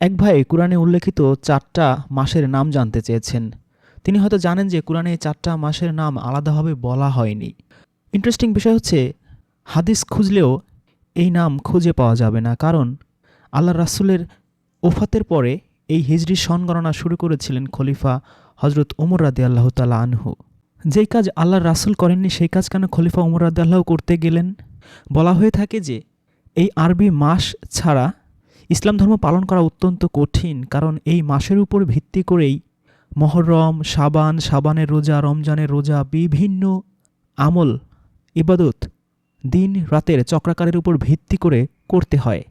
এক ভাই কোরআনে উল্লেখিত চারটা মাসের নাম জানতে চেয়েছেন। তিনি হয়তো জানেন যে কোরআনে এই চারটা মাসের নাম আলাদাভাবে বলা হয়নি। ইন্টারেস্টিং বিষয় হচ্ছে, হাদিস খুঁজলেও এই নাম খুঁজে পাওয়া যাবে না, কারণ আল্লাহ রাসুলের ওফাতের পরে এই সন গণনা শুরু করেছিলেন খলিফা হজরত উমর রাদি আল্লাহ তালা আনহু। যেই কাজ আল্লাহ রাসুল করেননি, সেই কাজ কেন খলিফা উমর রাদি আল্লাহ করতে গেলেন? বলা হয়ে থাকে যে, এই আরবি মাস ছাড়া ইসলাম ধর্ম পালন করা অত্যন্ত কঠিন, কারণ এই মাসের উপর ভিত্তি করেই মহরম সাবান সাবানের রোজা, রমজানের রোজা, বিভিন্ন আমল, ইবাদত দিন রাতের চক্রাকারের উপর ভিত্তি করে করতে হয়।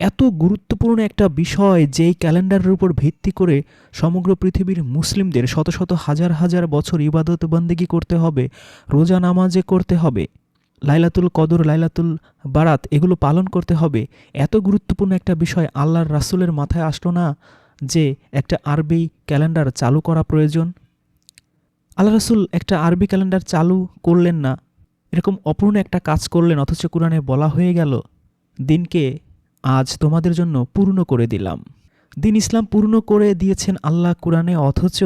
এত গুরুত্বপূর্ণ একটা বিষয় যেই ক্যালেন্ডারের উপর ভিত্তি করে সমগ্র পৃথিবীর মুসলিমদের শত শত হাজার হাজার বছর ইবাদত বন্দেগি করতে হবে, রোজা নামাজে করতে হবে। লাইলাতুল কদর, লাইলাতুল বারাত, এগুলো পালন করতে হবে। এত গুরুত্বপূর্ণ একটা বিষয় আল্লাহর রাসুলের মাথায় আসলো না যে একটা আরবি ক্যালেন্ডার চালু করা প্রয়োজন? আল্লাহ রাসুল একটা আরবি ক্যালেন্ডার চালু করলেন না। এরকম অপূর্ণ একটা কাজ করলেন, অথচ কোরআনে বলা হয়ে গেল, দিনকে আজ তোমাদের জন্য পূর্ণ করে দিলাম। দিন ইসলাম পূর্ণ করে দিয়েছেন আল্লাহ কোরআনে, অথচ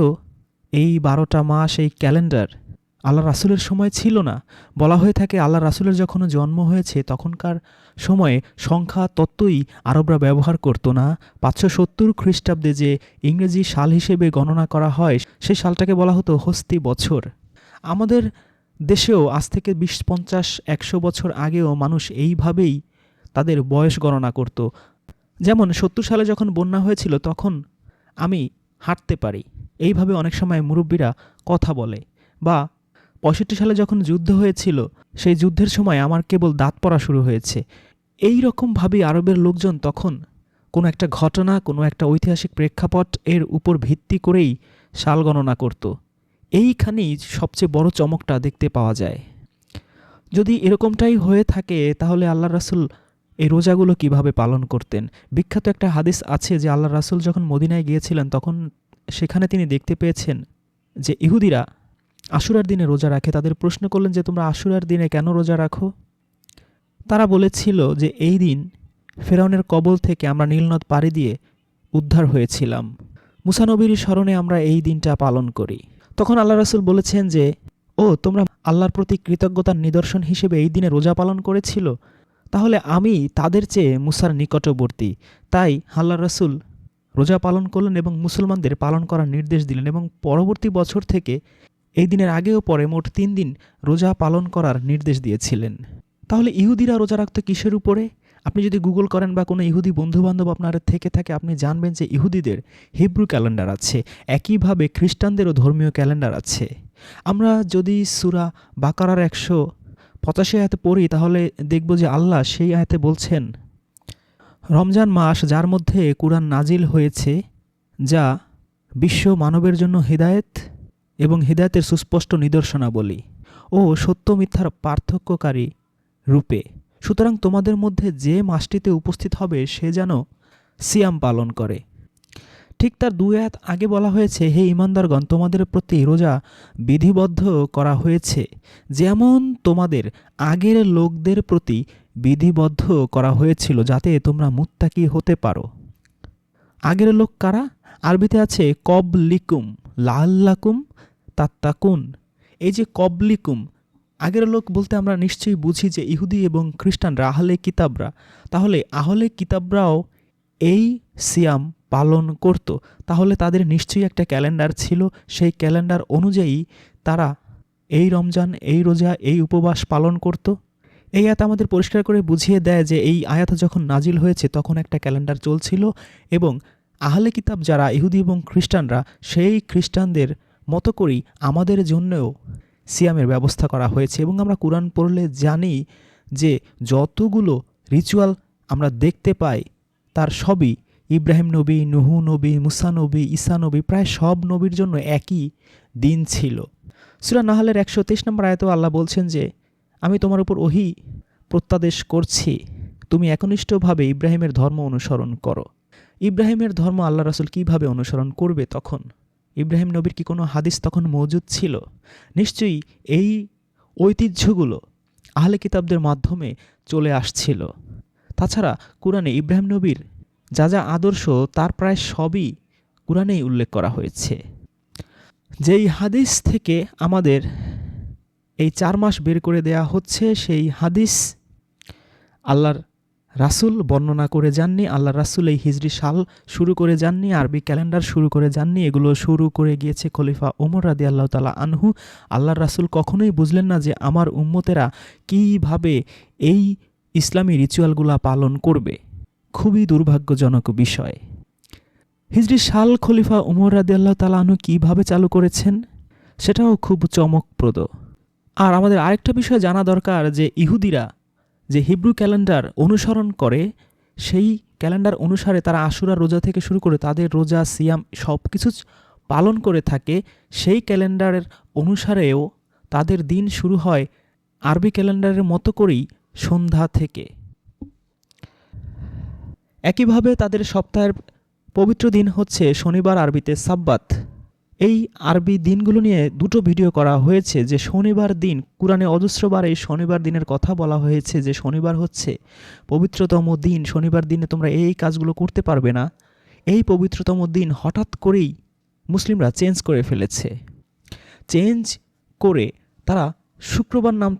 এই বারোটা মাস এই ক্যালেন্ডার আল্লাহ রাসুলের সময় ছিল না। বলা হয়ে থাকে, আল্লাহ রাসুলের যখন জন্ম হয়েছে, তখনকার সময়ে সংখ্যা, তত্ত্বই আরবরা ব্যবহার করতো না। পাঁচশো সত্তর খ্রিস্টাব্দে যে ইংরেজি সাল হিসেবে গণনা করা হয় সেই সালটাকে বলা হতো হস্তি বছর। আমাদের দেশেও আজ থেকে বিশ, পঞ্চাশ, একশো বছর আগেও মানুষ এইভাবেই তাদের বয়স গণনা করত। যেমন সত্তর সালে যখন বন্যা হয়েছিল, তখন আমি হাঁটতে পারি। এইভাবে অনেক সময় মুরব্বীরা কথা বলে বা পঁয়ষট্টি সালে যখন যুদ্ধ হয়েছিল, সেই যুদ্ধের সময় আমার কেবল দাঁত পড়া শুরু হয়েছে। এই রকমভাবেই আরবের লোকজন তখন কোনো একটা ঘটনা, কোনো একটা ঐতিহাসিক প্রেক্ষাপট এর উপর ভিত্তি করেই সাল গণনা করত। এইখানেই সবচেয়ে বড় চমকটা দেখতে পাওয়া যায়। যদি এরকমটাই হয়ে থাকে, তাহলে আল্লাহ রাসুল এই রোজাগুলো কীভাবে পালন করতেন? বিখ্যাত একটা হাদিস আছে যে আল্লাহ রাসুল যখন মদিনায় গিয়েছিলেন, তখন সেখানে তিনি দেখতে পেয়েছেন যে ইহুদিরা আশুরার দিনে রোজা রাখে। তাদের প্রশ্ন করলেন যে, তোমরা আশুরার দিনে কেন রোজা রাখো? তারা বলেছিল যে, এই দিন ফেরাউনের কবল থেকে আমরা নীলনদ পাড়ি দিয়ে উদ্ধার হয়েছিলাম। মুসানবীর স্মরণে আমরা এই দিনটা পালন করি। তখন আল্লাহ রাসুল বলেছেন যে, ও, তোমরা আল্লাহর প্রতি কৃতজ্ঞতার নিদর্শন হিসেবে এই দিনে রোজা পালন করেছিল? তাহলে আমি তাদের চেয়ে মুসার নিকটবর্তী। তাই আল্লাহ রাসুল রোজা পালন করলেন এবং মুসলমানদের পালন করার নির্দেশ দিলেন এবং পরবর্তী বছর থেকে এই দিনের আগেও পরে মোট তিন দিন রোজা পালন করার নির্দেশ দিয়েছিলেন। তাহলে ইহুদিরা রোজা রাখতো কিসের উপরে? আপনি যদি গুগল করেন বা কোনো ইহুদি বন্ধুবান্ধব আপনার থেকে থাকে, আপনি জানবেন যে ইহুদিদের হিব্রু ক্যালেন্ডার আছে, একইভাবে খ্রিস্টানদেরও ধর্মীয় ক্যালেন্ডার আছে। আমরা যদি সুরা বাকারার একশো পঁচাশি আয়াতে পড়ি, তাহলে দেখব যে আল্লাহ সেই আয়াতে বলছেন, রমজান মাস যার মধ্যে কোরআন নাজিল হয়েছে, যা বিশ্ব মানবের জন্য হৃদায়ত এবং হৃদায়তের সুস্পষ্ট নিদর্শনাবলী ও সত্য মিথ্যার পার্থক্যকারী রূপে। সুতরাং তোমাদের মধ্যে যে মাসটিতে উপস্থিত হবে সে যেন সিয়াম পালন করে। ঠিক তার দুই আয়াত আগে বলা হয়েছে, হে ইমানদারগণ তোমাদের প্রতি রোজা বিধিবদ্ধ করা হয়েছে, যেমন তোমাদের আগের লোকদের প্রতি বিধিবদ্ধ করা হয়েছিল, যাতে তোমরা মুত্তাকি হতে পারো। আগের লোক কারা? আরবিতে আছে, কবলিকুম লাল্লাকুম তাত্তাকুন, এই যে কবলিকুম, আগের লোক বলতে আমরা নিশ্চয়ই বুঝি যে ইহুদি এবং খ্রিস্টানরা আহলে কিতাবরা। তাহলে আহলে কিতাবরাও এই সিয়াম পালন করত। তাহলে তাদের নিশ্চয়ই একটা ক্যালেন্ডার ছিল। সেই ক্যালেন্ডার অনুযায়ী তারা এই রমজান, এই রোজা, এই উপবাস পালন করত। এই আয়াত আমাদের পরিষ্কার করে বুঝিয়ে দেয় যে এই আয়াত যখন নাজিল হয়েছে তখন একটা ক্যালেন্ডার চলছিল এবং আহলে কিতাব যারা ইহুদি এবং খ্রিস্টানরা, সেই খ্রিস্টানদের মতো করেই আমাদের জন্যও সিয়ামের ব্যবস্থা করা হয়েছে এবং আমরা কোরআন পড়লে জানি যে যতগুলো রিচুয়াল আমরা দেখতে পাই, তার সবই ইব্রাহিম নবী, নুহু নবী, মুসা নবী, ঈসা নবী, প্রায় সব নবীর জন্য একই দিন ছিল। সুরা নাহালের একশো তেইশ নম্বর আয়তেও আল্লাহ বলছেন যে, আমি তোমার উপর ওহি প্রত্যাদেশ করছি। তুমি একনিষ্ঠভাবে ইব্রাহিমের ধর্ম অনুসরণ করো। ইব্রাহিমের ধর্ম আল্লাহ রাসুল কীভাবে অনুসরণ করবে তখন? ইব্রাহিম নবীর কি কোনো হাদিস তখন মজুদ ছিল? নিশ্চয়ই এই ঐতিহ্যগুলো আহলে কিতাবদের মাধ্যমে চলে আসছিল। তাছাড়া কোরআনে ইব্রাহিম নবীর যা যা আদর্শ, তার প্রায় সবই কোরআনেই উল্লেখ করা হয়েছে। যেই হাদিস থেকে আমাদের এই চার মাস বের করে দেয়া হচ্ছে, সেই হাদিস আল্লাহর রাসূল বর্ণনা করে যাননি আল্লাহ রাসূল এই হিজরি সাল শুরু করে যাননি, আরবি ক্যালেন্ডার শুরু করে যাননি, এগুলো শুরু করে গিয়েছে খলিফা ওমর রাদি আল্লাহ তালা আনহু। আল্লাহ রাসুল কখনোই বুঝলেন না যে আমার উম্মতেরা কীভাবে এই ইসলামী রিচুয়ালগুলা পালন করবে। খুবই দুর্ভাগ্যজনক বিষয়। হিজরি সাল খলিফা উমর রাদি আল্লাহ তালা আনহু কীভাবে চালু করেছেন, সেটাও খুব চমকপ্রদ। আর আমাদের আরেকটা বিষয় জানা দরকার যে ইহুদিরা যে হিব্রু ক্যালেন্ডার অনুসরণ করে, সেই ক্যালেন্ডার অনুসারে তারা আশুরা রোজা থেকে শুরু করে তাদের রোজা, সিয়াম সব কিছু পালন করে থাকে। সেই ক্যালেন্ডারের অনুসারেও তাদের দিন শুরু হয় আরবি ক্যালেন্ডারের মতো করেই সন্ধ্যা থেকে। একইভাবে তাদের সপ্তাহের পবিত্র দিন হচ্ছে শনিবার আরবিতে সাব্বাত। এই আরবি দিনগুলো নিয়ে দুটো ভিডিও করা হয়েছে যে শনিবার দিন, কোরআনে অজস্রবার এই শনিবার দিনের কথা বলা হয়েছে যে শনিবার হচ্ছে পবিত্রতম দিন, শনিবার দিনে তোমরা এই কাজগুলো করতে পারবে না। এই পবিত্রতম দিন হঠাৎ করেই মুসলিমরা চেঞ্জ করে ফেলেছে। চেঞ্জ করে তারা শুক্রবার নাম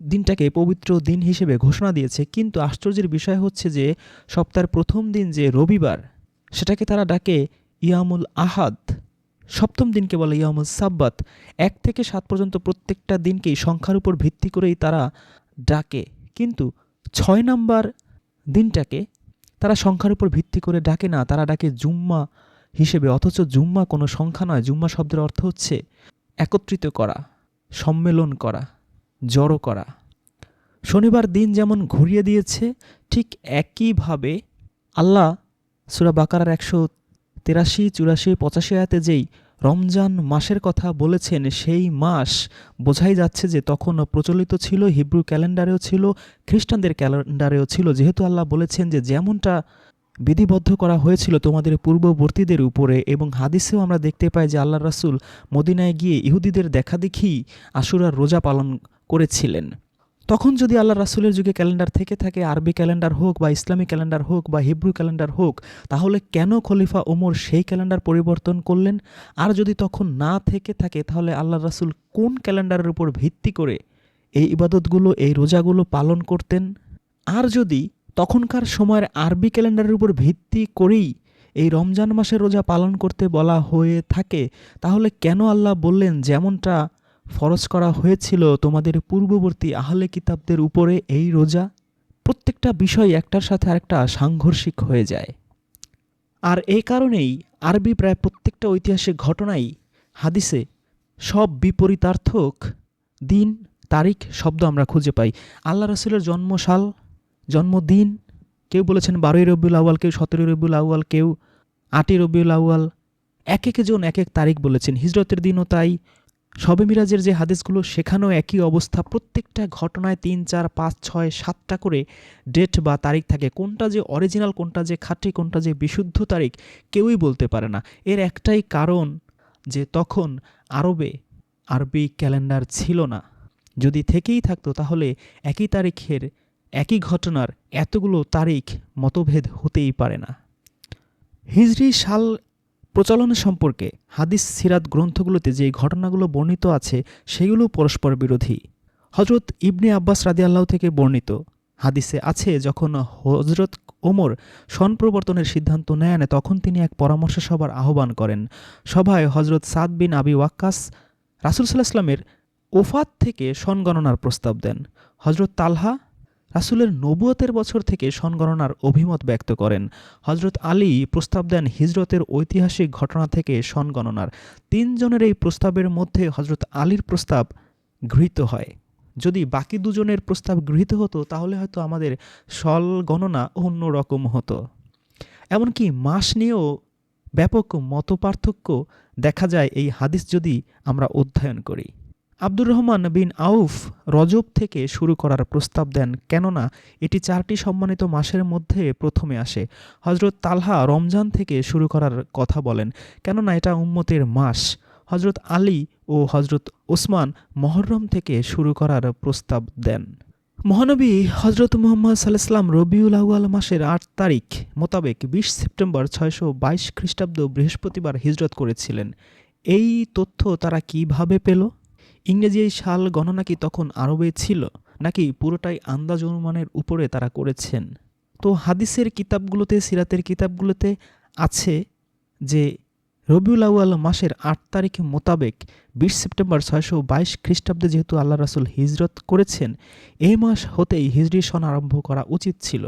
দিনটাকে পবিত্র দিন হিসেবে ঘোষণা দিয়েছে। কিন্তু আশ্চর্যের বিষয় হচ্ছে যে সপ্তাহের প্রথম দিন যে রবিবার, সেটাকে তারা ডাকে ইয়ামুল আহাদ। সপ্তম দিনকে বলে ইয়ামুল সাব্বাত। এক থেকে সাত পর্যন্ত প্রত্যেকটা দিনকেই সংখ্যার উপর ভিত্তি করেই তারা ডাকে। কিন্তু ছয় নাম্বার দিনটাকে তারা সংখ্যার উপর ভিত্তি করে ডাকে না, তারা ডাকে জুম্মা হিসেবে। অথচ জুম্মা কোনো সংখ্যা নয়, জুম্মা শব্দের অর্থ হচ্ছে একত্রিত করা, সম্মেলন করা, জড়ো করা। শনিবার দিন যেমন ঘুরিয়ে দিয়েছে, ঠিক একইভাবে আল্লাহ সুরা বাকারার একশো তেরাশি, চুরাশি, পঁচাশি আয়াতে যেই রমজান মাসের কথা বলেছেন, সেই মাস বোঝাই যাচ্ছে যে তখন প্রচলিত ছিল, হিব্রু ক্যালেন্ডারেও ছিল, খ্রিস্টানদের ক্যালেন্ডারেও ছিল। যেহেতু আল্লাহ বলেছেন যে যেমনটা বিধিবদ্ধ করা হয়েছিল তোমাদের পূর্ববর্তীদের উপরে এবং হাদিসেও আমরা দেখতে পাই যে আল্লাহ রাসূল মদিনায় গিয়ে ইহুদিদের দেখা দেখি আশুরার রোজা পালন করেছিলেন। তখন যদি আল্লাহ রাসূলের যুগে ক্যালেন্ডার থেকে থাকে, আরবি ক্যালেন্ডার হোক বা ইসলামী ক্যালেন্ডার হোক বা হিব্রু ক্যালেন্ডার হোক, তাহলে কেন খলিফা ওমর সেই ক্যালেন্ডার পরিবর্তন করলেন? আর যদি তখন না থেকে থাকে, তাহলে আল্লাহ রাসুল কোন ক্যালেন্ডারের উপর ভিত্তি করে এই ইবাদতগুলো, এই রোজাগুলো পালন করতেন? আর যদি তখনকার সময়ের আরবি ক্যালেন্ডারের উপর ভিত্তি করেই এই রমজান মাসের রোজা পালন করতে বলা হয়ে থাকে, তাহলে কেন আল্লাহ বললেন যেমনটা ফরজ করা হয়েছিল তোমাদের পূর্ববর্তী আহলে কিতাবদের উপরে এই রোজা? প্রত্যেকটা বিষয় একটার সাথে আরেকটা সাংঘর্ষিক হয়ে যায়। আর এই কারণেই আরবি প্রায় প্রত্যেকটা ঐতিহাসিক ঘটনাই হাদিসে সব বিপরীতার্থক দিন, তারিখ, শব্দ আমরা খুঁজে পাই। আল্লাহ রসুলের জন্মসাল, জন্মদিন, কেউ বলেছেন বারোই রবিউল আউয়াল, কেউ সতেরোই রবিউল আউয়াল, কেউ আটই রবিউল আউয়াল, এক একজন এক এক তারিখ বলেছেন। হিজরতের দিনও তাই শবে মিরাজের যে হাদিসগুলো, সেখানেও একই অবস্থা। প্রত্যেকটা ঘটনায় তিন, চার, পাঁচ, ছয়, সাতটা করে ডেট বা তারিখ থাকে। কোনটা যে অরিজিনাল, কোনটা যে খাঁটি, কোনটা যে বিশুদ্ধ তারিখ, কেউই বলতে পারে না। এর একটাই কারণ যে তখন আরবে আরবি ক্যালেন্ডার ছিল না। যদি থেকেই থাকতো, তাহলে একই তারিখের একই ঘটনার এতগুলো তারিখ মতভেদ হতেই পারে না। হিজরি সাল প্রচলন সম্পর্কে হাদিস, সিরাত গ্রন্থগুলোতে যে ঘটনাগুলো বর্ণিত আছে, সেগুলো পরস্পর বিরোধী। হজরত ইবনে আব্বাস রাদি আল্লাহ থেকে বর্ণিত। হাদিসে আছে, যখন হজরত ওমর সন প্রবর্তনের সিদ্ধান্ত নেন তখন তিনি এক পরামর্শ সভার আহ্বান করেন। সভায় হজরত সাদ বিন আবি ওয়াক্কাস রাসুল সাল্লাহ ইসলামের ওফাত থেকে সন গণনার প্রস্তাব দেন। হজরত তালহা রাসুলের নবুয়তের বছর থেকে সনগণনার অভিমত ব্যক্ত করেন। হজরত আলী প্রস্তাব দেন হিজরতের ঐতিহাসিক ঘটনা থেকে সনগণনার তিনজনের এই প্রস্তাবের মধ্যে হজরত আলীর প্রস্তাব গৃহীত হয়। যদি বাকি দুজনের প্রস্তাব গৃহীত হতো, তাহলে হয়তো আমাদের সল গণনা অন্য রকম হতো। এমনকি মাস নিয়েও ব্যাপক মতপার্থক্য দেখা যায় এই হাদিস যদি আমরা অধ্যয়ন করি। আব্দুর রহমান বিন আউফ রজব থেকে শুরু করার প্রস্তাব দেন, কেননা এটি চারটি সম্মানিত মাসের মধ্যে প্রথমে আসে। হজরত তালহা রমজান থেকে শুরু করার কথা বলেন, কেননা এটা উম্মতের মাস। হজরত আলী ও হজরত ওসমান মহরম থেকে শুরু করার প্রস্তাব দেন। মহানবী হজরত মোহাম্মদ সাল্লাহাম রবিউল আউয়াল মাসের আট তারিখ মোতাবেক বিশ সেপ্টেম্বর ছয়শো বাইশ খ্রিস্টাব্দ বৃহস্পতিবার হিজরত করেছিলেন। এই তথ্য তারা কীভাবে পেল? ইংরেজি এই সাল গণনা কি তখন আরবে ছিল, নাকি পুরোটাই আন্দাজ অনুমানের উপরে তারা করেছেন? তো হাদিসের কিতাবগুলোতে, সিরাতের কিতাবগুলোতে আছে যে রবিউল আউয়াল মাসের আট তারিখ মোতাবেক বিশ সেপ্টেম্বর ছয়শো বাইশ খ্রিস্টাব্দে যেহেতু আল্লাহ রাসুল হিজরত করেছেন, এই মাস হতেই হিজরি সন আরম্ভ করা উচিত ছিল।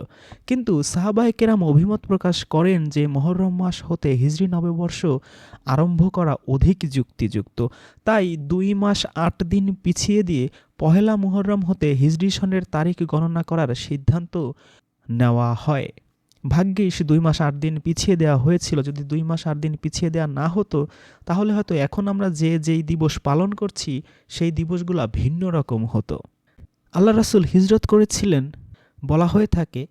কিন্তু সাহাবায় কেরাম অভিমত প্রকাশ করেন যে মহরম মাস হতে হিজরি নববর্ষ আরম্ভ করা অধিক যুক্তিযুক্ত। তাই দুই মাস আট দিন পিছিয়ে দিয়ে পহেলা মুহররম হতে হিজরি সনের তারিখ গণনা করার সিদ্ধান্ত নেওয়া হয়। ভাগ্যিস দুই মাস আট দিন পিছিয়ে দেওয়া হয়েছিল। যদি দুই মাস আট দিন পিছিয়ে দেওয়া না হতো, তাহলে হয়তো এখন আমরা যে যেই দিবস পালন করছি, সেই দিবসগুলো ভিন্ন রকম হতো। আল্লাহ রাসুল হিজরত করেছিলেন। বলা হয়ে থাকে,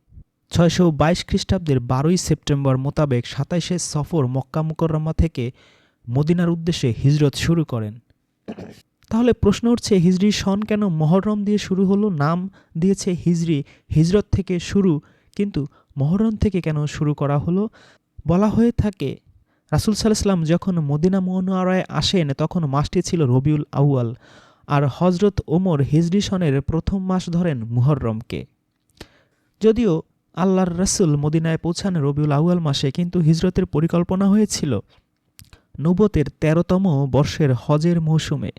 ছয়শো বাইশ খ্রিস্টাব্দের বারোই সেপ্টেম্বর মোতাবেক সাতাইশে সফর মক্কা মুকররমা থেকে মদিনার উদ্দেশ্যে হিজরত শুরু করেন। তাহলে প্রশ্ন উঠছে, হিজরি সন কেন মহরম দিয়ে শুরু হলো? নাম দিয়েছে হিজরি, হিজরত থেকে শুরু। কিন্তু মহরম থেকে কেন শুরু করা হলো? বলা হয়ে থাকে, রাসুল সাল্লাম যখন মদিনা মোহনারায় আসেন তখন মাসটি ছিল রবিউল আউয়াল আর হজরত ওমর হিজরি সনের প্রথম মাস ধরেন মুহররমকে। যদিও আল্লাহর রসুল মদিনায় পৌঁছান রবিউল আউয়াল মাসে কিন্তু হিজরতের পরিকল্পনা হয়েছিল নবতের তেরোতম বর্ষের হজের মৌসুমে।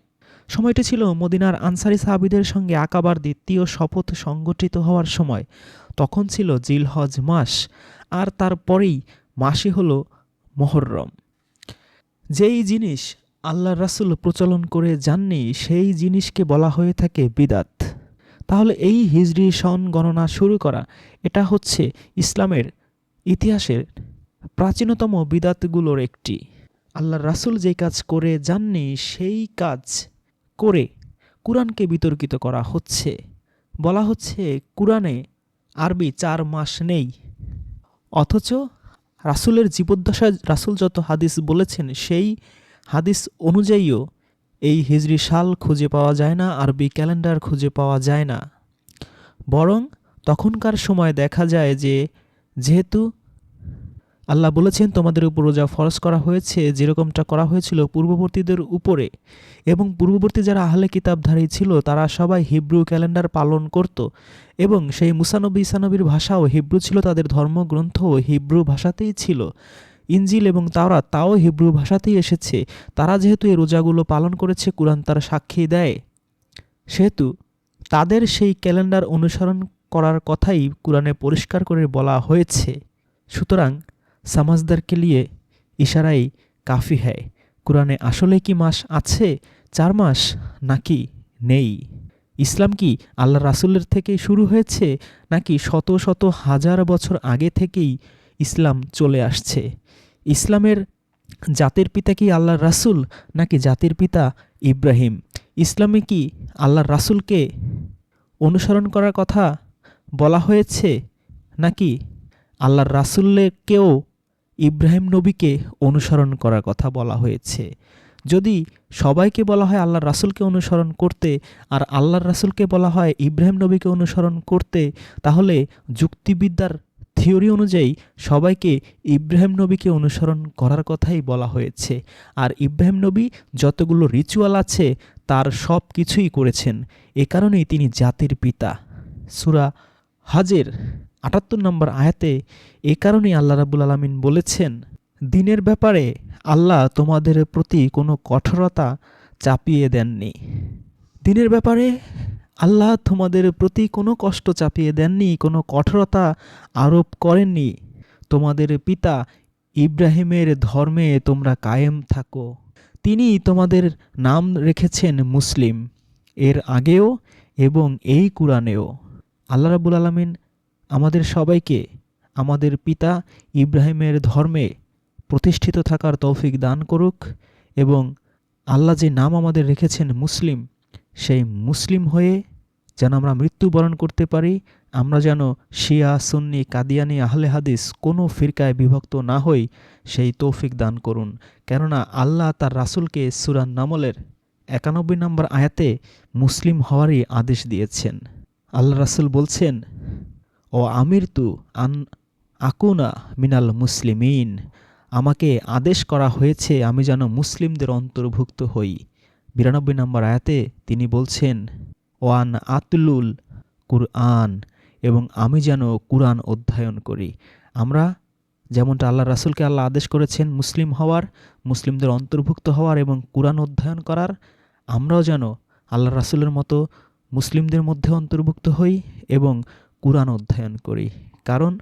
সময়টি ছিল মদিনার আনসারি সাহাবিদের সঙ্গে আকাবার দ্বিতীয় শপথ সংগঠিত হওয়ার সময়। তখন ছিল জিলহজ মাস, আর তারপরেই মাসই হল মহররম যেই জিনিস আল্লাহ রাসুল প্রচলন করে যাননি, সেই জিনিসকে বলা হয়ে থাকে বিদাত। তাহলে এই হিজরি সন গণনা শুরু করা, এটা হচ্ছে ইসলামের ইতিহাসের প্রাচীনতম বিদাতগুলোর একটি। আল্লাহ রাসুল যে কাজ করে যাননি, সেই কাজ করে কোরআনকে বিতর্কিত করা হচ্ছে। বলা হচ্ছে কোরআনে আরবি চার মাস নেই। অথচ রাসুলের জীবদ্দশায় রাসুল যত হাদিস বলেছেন, সেই হাদিস অনুযায়ীও এই হিজরি সাল খুঁজে পাওয়া যায় না, আরবি ক্যালেন্ডার খুঁজে পাওয়া যায় না। বরং তখনকার সময় দেখা যায় যে, যেহেতু আল্লাহ বলেছেন, তোমাদের উপর রোজা ফরজ করা হয়েছে, যেরকমটা করা হয়েছিল পূর্ববর্তীদের উপরে। এবং পূর্ববর্তী যারা আহলে কিতাবধারী ছিল, তারা সবাই হিব্রু ক্যালেন্ডার পালন করত এবং সেই মুসানবী ইসানবীর ভাষাও হিব্রু ছিল, তাদের ধর্মগ্রন্থ হিব্রু ভাষাতেই ছিল। ইঞ্জিল এবং তাওরা তাও হিব্রু ভাষাতেই এসেছে। তারা যেহেতু এই রোজাগুলো পালন করেছে, কোরআন তার সাক্ষী দেয়। সেহেতু তাদের সেই ক্যালেন্ডার অনুসরণ করার কথাই কোরআনে পরিষ্কার করে বলা হয়েছে। সুতরাং সামাজদারকে লিয়ে ইশারাই কাফি হ্যায় কোরআনে আসলে কি মাস আছে, চার মাস নাকি নেই? ইসলাম কি আল্লাহ রাসুলের থেকেই শুরু হয়েছে, নাকি শত শত হাজার বছর আগে থেকেই ইসলাম চলে আসছে? ইসলামের জাতির পিতা কি আল্লাহ রাসুল, নাকি জাতির পিতা ইব্রাহিম? ইসলামে কি আল্লাহ রাসুলকে অনুসরণ করার কথা বলা হয়েছে, নাকি আল্লাহর রাসুল্লেকেও ইব্রাহিম নবীকে অনুসরণ করার কথা বলা হয়েছে। যদি সবাইকে বলা হয় আল্লাহর রাসুলকে অনুসরণ করতে আর আল্লাহর রাসুলকে বলা হয় ইব্রাহিম নবীকে অনুসরণ করতে, তাহলে যুক্তিবিদ্যার থিওরি অনুযায়ী সবাইকে ইব্রাহিম নবীকে অনুসরণ করার কথাই বলা হয়েছে। আর ইব্রাহিম নবী যতগুলো রিচুয়াল আছে, তার সব কিছুই করেছেন। এ কারণেই তিনি জাতির পিতা। সুরা হাজের আটাত্তর নম্বর আয়াতে এ কারণেই আল্লাহ রাবুল আলমিন বলেছেন, দিনের ব্যাপারে আল্লাহ তোমাদের প্রতি কোনো কঠোরতা চাপিয়ে দেননি। দিনের ব্যাপারে আল্লাহ তোমাদের প্রতি কোনো কষ্ট চাপিয়ে দেননি, কোনো কঠোরতা আরোপ করেননি। তোমাদের পিতা ইব্রাহিমের ধর্মে তোমরা কায়েম থাকো। তিনি তোমাদের নাম রেখেছেন মুসলিম। এর আগেও এবং এই কোরআনেও। আল্লাহ রাবুল আলমিন আমাদের সবাইকে আমাদের পিতা ইব্রাহিমের ধর্মে প্রতিষ্ঠিত থাকার তৌফিক দান করুক এবং আল্লাহ যে নাম আমাদের রেখেছেন মুসলিম, সেই মুসলিম হয়ে যেন আমরা মৃত্যুবরণ করতে পারি, আমরা যেন শিয়া, সুন্নি, কাদিয়ানি, আহলে হাদিস কোনো ফিরকায় বিভক্ত না হই, সেই তৌফিক দান করুন। কেননা আল্লাহ তার রাসুলকে সুরান নামলের একানব্বই নম্বর আয়াতে মুসলিম হওয়ারই আদেশ দিয়েছেন। আল্লাহ রাসুল বলছেন ও আমির তু আন আকুনা মিনাল মুসলিমিন, আমাকে আদেশ করা হয়েছে আমি যেন মুসলিমদের অন্তর্ভুক্ত হই। বিরানব্বই নম্বর আয়াতে তিনি বলছেন ওয়ান আতলুল কুরআন, এবং আমি যেন কুরআন অধ্যয়ন করি। আমরা যেমনটা আল্লাহ রাসুলকে আল্লাহ আদেশ করেছেন মুসলিম হওয়ার, মুসলিমদের অন্তর্ভুক্ত হওয়ার এবং কুরআন অধ্যয়ন করার, আমরাও যেন আল্লাহ রাসুলের মতো মুসলিমদের মধ্যে অন্তর্ভুক্ত হই এবং কুরআন অধ্যয়ন করি। কারণ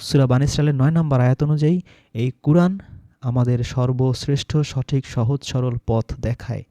সুরা বানিসরালের নয় নম্বর আয়াত অনুযায়ী এই কোরআন আমাদের সর্বশ্রেষ্ঠ, সঠিক, সহজ, সরল পথ দেখায়।